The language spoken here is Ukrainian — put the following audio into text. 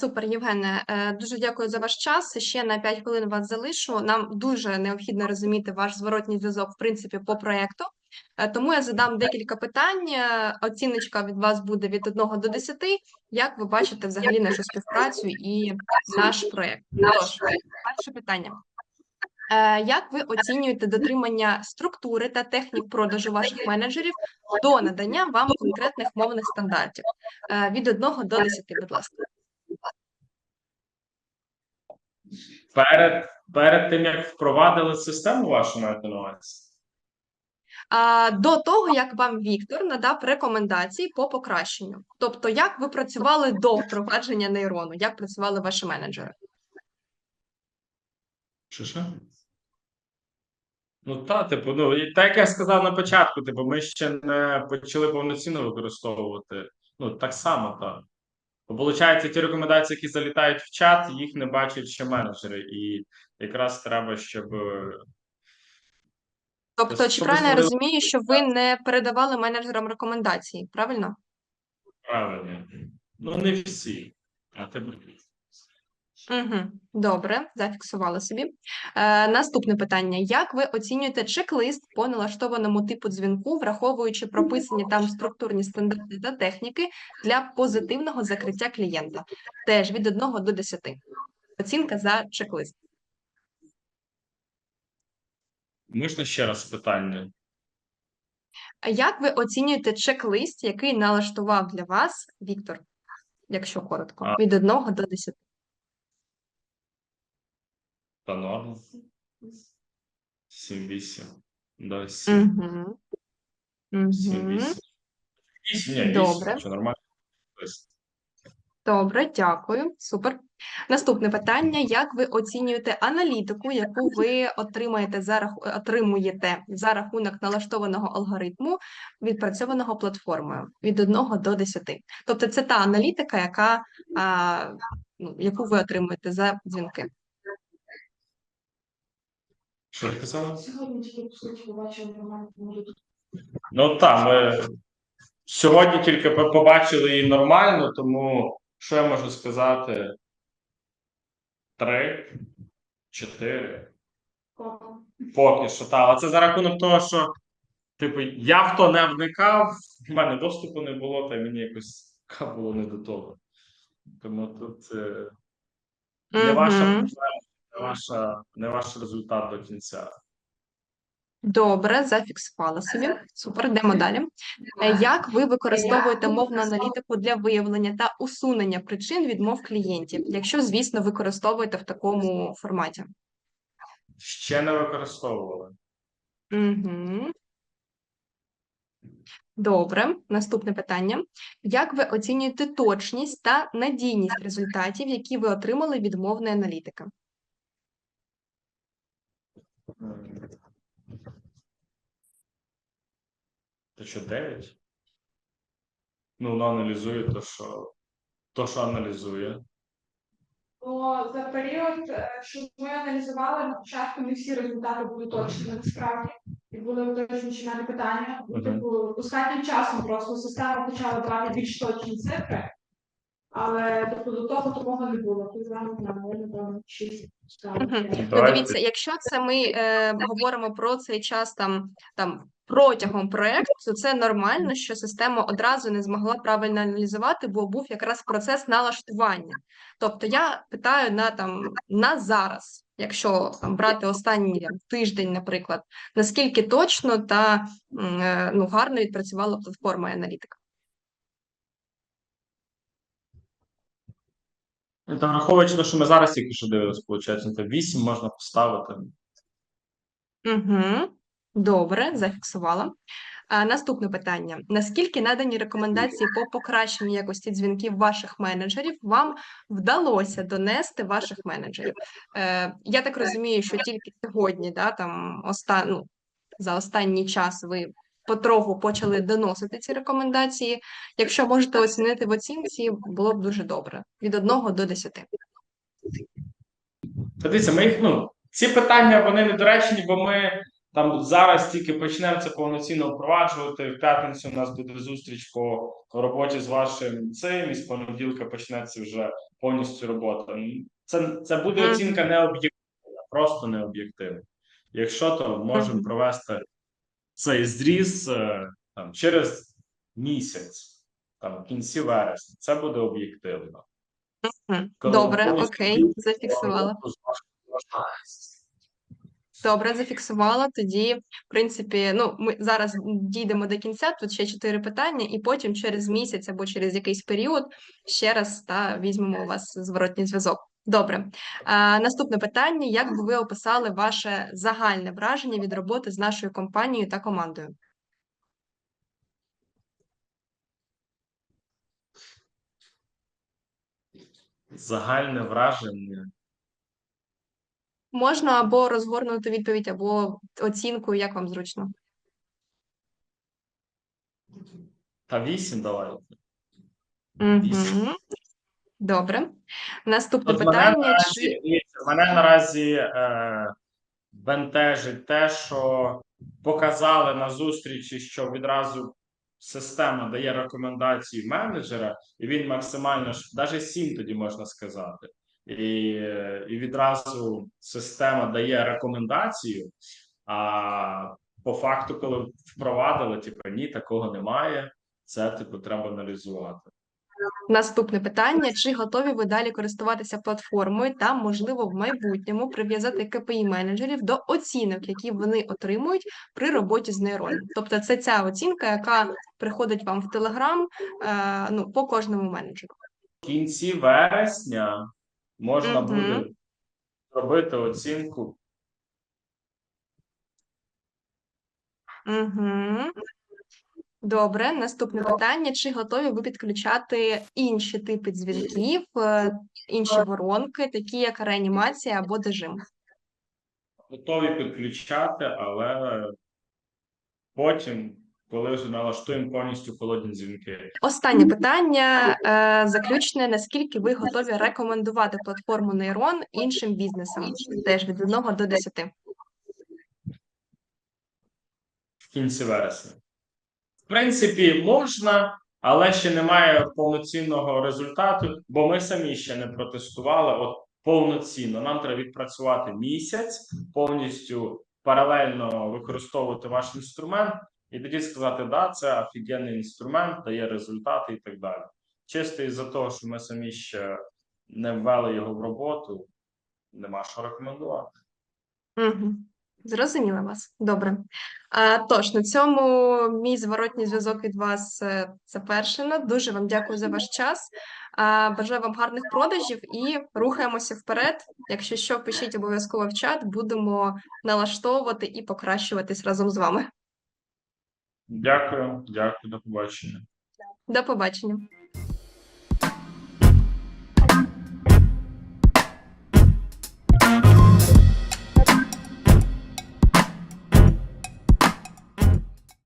Супер, Євгене. Е, Дуже дякую за ваш час. Ще на 5 хвилин вас залишу. Нам дуже необхідно розуміти ваш зворотній зв'язок, в принципі, по проекту. Е, Тому я задам декілька питань. Е, Оціночка від вас буде від 1 до 10. Як ви бачите взагалі нашу співпрацю і наш проект? Тож, перше питання. Як ви оцінюєте дотримання структури та технік продажу ваших менеджерів до надання вам конкретних мовних стандартів? Від 1 до 10, будь ласка. Перед, перед тим, як впровадили систему вашу маєте на увазі? До того, як вам Віктор надав рекомендації по покращенню. Тобто, як ви працювали до впровадження нейрону, як працювали ваші менеджери? Що що? Ну, та, типу, ну, так як я сказав на початку, типу, ми ще не почали повноцінно використовувати. Ну, так само, так. Бо, виходить, ті рекомендації, які залітають в чат, їх не бачать ще менеджери. І якраз треба, щоб. е, Тобто, чи правильно я розумію, що ви не передавали менеджерам рекомендації, правильно? Правильно. Ну, не всі. А тебе. Угу. Добре, зафіксували собі. Е, наступне питання: як ви оцінюєте чек-лист по налаштованому типу дзвінку, враховуючи прописані там структурні стандарти та техніки для позитивного закриття клієнта? Теж від 1 до 10. Оцінка за чек-лист. Можна ще раз питання? Як ви оцінюєте чек-лист, який налаштував для вас Віктор, якщо коротко, від 1 до 10? Та норм. 7-8. Да, 7. Угу. Угу. 7-8. 8, ні, 8, Добре. що нормально. Тобто, Добре, дякую. Супер. Наступне питання: як ви оцінюєте аналітику, яку ви отримаєте за рах... отримуєте за рахунок налаштованого алгоритму, відпрацьованого платформою від 1 до 10? Тобто, це та аналітика, яка а, ну, яку ви отримуєте за дзвінки. Що ти казала? Сьогодні тільки по суті побачили нормально, може тут Ну так, ми сьогодні тільки побачили її нормально, тому що я можу сказати? Три, чотири. Поки що, так. Але це за рахунок того, що, типу, я в то не вникав, в мене доступу не було, та й мені якось було не до того. Тому тут е, не ваша проблема, не, ваша, не ваш результат до кінця. Добре, зафіксувала собі. Супер, йдемо далі. Е, Як ви використовуєте мовну аналітику для виявлення та усунення причин відмов клієнтів, якщо, звісно, використовуєте в такому форматі? Ще не використовували. Угу. Добре, наступне питання. Як ви оцінюєте точність та надійність результатів, які ви отримали від мовної аналітики? То що, 9? Ну, воно аналізує то, що, то, що аналізує. Бо за період, е, що ми аналізували, на початку не всі результати були точними насправді. І були уточнюючі мене питання. Типу, останнім часом просто система почала брати більш точні цифри, але тобто, до того такого не було. Ти зранку нормально, напевно, шість. Ну, дивіться, якщо це ми е, говоримо про цей час там, там протягом проекту, то це нормально, що система одразу не змогла правильно аналізувати, бо був якраз процес налаштування. Тобто я питаю на там на зараз, якщо там брати останній там, тиждень, наприклад, наскільки точно та е, ну гарно відпрацювала платформа і аналітика. Ну, Там враховуючи те, що ми зараз тільки що дивилися, виходить, то 8 можна поставити. Угу. Добре, зафіксувала. А, наступне питання: наскільки надані рекомендації по покращенню якості дзвінків ваших менеджерів вам вдалося донести ваших менеджерів? Е, я так розумію, що тільки сьогодні, да, там оста... ну, за останній час ви потроху почали доносити ці рекомендації. Якщо можете оцінити в оцінці, було б дуже добре. Від 1 до 10. Та дивіться, ми їх, ну, ці питання вони недоречні, бо ми там зараз тільки почнемо це повноцінно впроваджувати. В п'ятницю у нас буде зустріч по роботі з вашим цим, і з понеділка почнеться вже повністю робота. Це, це буде оцінка не об'єктивна, просто не об'єктивна. Якщо то можемо провести цей зріз е, там, через місяць, там, в кінці вересня, це буде об'єктивно. Добре, окей, зафіксувала. Добре, зафіксувала. Тоді, в принципі, ну ми зараз дійдемо до кінця. Тут ще чотири питання, і потім через місяць або через якийсь період ще раз та візьмемо у вас зворотній зв'язок. Добре. А, наступне питання: як би ви описали ваше загальне враження від роботи з нашою компанією та командою? Загальне враження. Можна або розгорнути відповідь, або оцінку, як вам зручно. Та вісім давайте. Угу. Добре. Наступне От мене питання: наразі, чи мене наразі е, бентежить те, що показали на зустрічі, що відразу система дає рекомендації менеджера, і він максимально навіть сім тоді можна сказати. І, і відразу система дає рекомендацію. А по факту, коли впровадили, типу, ні, такого немає. Це типу треба аналізувати. Наступне питання: чи готові ви далі користуватися платформою та, можливо, в майбутньому прив'язати КПІ менеджерів до оцінок, які вони отримують при роботі з нейроном? Тобто, це ця оцінка, яка приходить вам в Телеграм е, ну, по кожному менеджеру. В кінці вересня можна Мгм. буде робити оцінку. Угу. Добре, наступне питання: чи готові ви підключати інші типи дзвінків, е, інші воронки, такі як реанімація або дежим? Готові підключати, але потім, коли вже налаштуємо повністю холодні дзвінки. Останнє питання, е, заключне. Наскільки ви готові рекомендувати платформу Нейрон іншим бізнесам? Теж від 1 до 10. в кінці вересня. Принципі, можна, але ще немає повноцінного результату, бо ми самі ще не протестували от повноцінно. Нам треба відпрацювати місяць, повністю паралельно використовувати ваш інструмент, і тоді сказати, да, це офігенний інструмент, дає результати і так далі. Чисто із-за того, що ми самі ще не ввели його в роботу, нема що рекомендувати. Угу. Зрозуміла вас. Добре. А, тож, на цьому мій зворотній зв'язок від вас е, завершено. Дуже вам дякую за ваш час. А, бажаю вам гарних продажів і рухаємося вперед. Якщо що, пишіть обов'язково в чат, будемо налаштовувати і покращуватись разом з вами. Дякую, дякую, до побачення. До побачення.